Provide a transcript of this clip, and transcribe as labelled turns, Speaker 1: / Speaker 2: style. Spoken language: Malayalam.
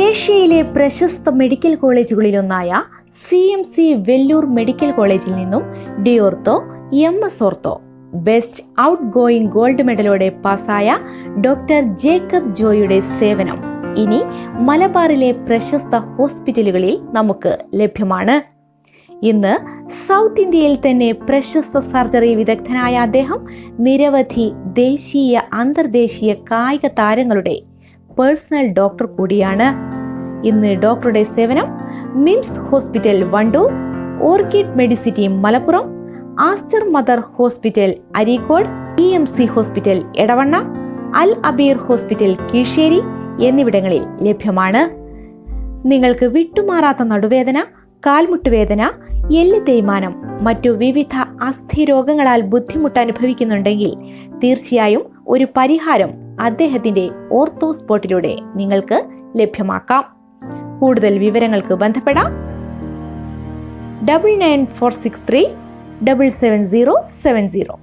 Speaker 1: ഏഷ്യയിലെ പ്രശസ്ത medical കോളേജുകളിലൊന്നായ C M C Vellore medical കോളേജിൽ നിന്നും D ortho M S ortho. Best outgoing gold മെഡലോടെ പാസ്സായ ഡോക്ടർ ജേക്കബ് ജോയുടെ സേവനം ഇനി മലബാറിലെ പ്രശസ്ത ഹോസ്പിറ്റലുകളിൽ നമുക്ക് ലഭ്യമാണ്. ഇന്ന് സൗത്ത് ഇന്ത്യയിൽ തന്നെ പ്രശസ്ത സർജറി വിദഗ്ധനായ അദ്ദേഹം നിരവധി ദേശീയ അന്തർദേശീയ കായിക താരങ്ങളുടെ പേഴ്സണൽ ഡോക്ടർ കൂടിയാണ്. ഇന്ന് ഡോക്ടറുടെ സേവനം MIMS hospital Wandoor Orchid Medicity Malappuram Aster Mother hospital Areekode E M C hospital Edavanna Al Abeer hospital Keezhissery എന്നിവിടങ്ങളിൽ ലഭ്യമാണ്. നിങ്ങൾക്ക് വിട്ടുമാറാത്ത നടുവേദന കാൽമുട്ടുവേദന എല്ല് തേയ്മാനം മറ്റു വിവിധ അസ്ഥിരോഗങ്ങളാൽ ബുദ്ധിമുട്ട് അനുഭവിക്കുന്നുണ്ടെങ്കിൽ തീർച്ചയായും ഒരു പരിഹാരം അദ്ദേഹത്തിന്റെ ഓർത്തോ സ്പോട്ടിലൂടെ നിങ്ങൾക്ക് ലഭ്യമാക്കാം. കൂടുതൽ വിവരങ്ങൾക്ക് ബന്ധപ്പെടാം. Double nine four six three double seven zero seven zero.